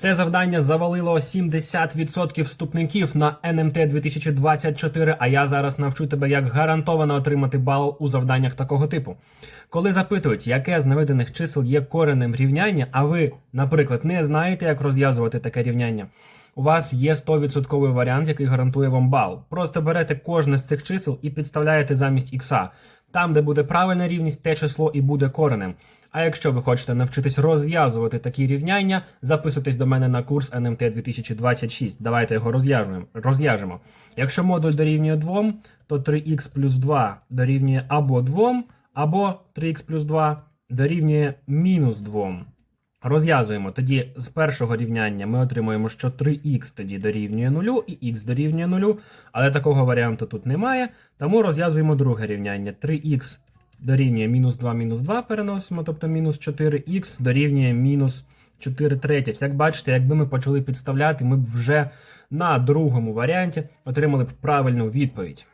Це завдання завалило 70% вступників на НМТ 2024, а я зараз навчу тебе, як гарантовано отримати бал у завданнях такого типу. Коли запитують, яке з наведених чисел є коренем рівняння, а ви, наприклад, не знаєте, як розв'язувати таке рівняння, у вас є 100% варіант, який гарантує вам бал. Просто берете кожне з цих чисел і підставляєте замість ікса. Там, де буде правильна рівність, те число і буде коренем. А якщо ви хочете навчитись розв'язувати такі рівняння, записуйтесь до мене на курс НМТ 2026. Давайте його розв'яжемо. Якщо модуль дорівнює 2, то 3х плюс 2 дорівнює або 2, або 3х плюс 2 дорівнює мінус 2. Розв'язуємо. Тоді з першого рівняння ми отримуємо, що 3х тоді дорівнює 0 і х дорівнює 0, але такого варіанту тут немає. Тому розв'язуємо друге рівняння. 3х дорівнює мінус 2 мінус 2 переносимо, тобто мінус 4х дорівнює мінус 4 третіх. Як бачите, якби ми почали підставляти, ми б вже на другому варіанті отримали б правильну відповідь.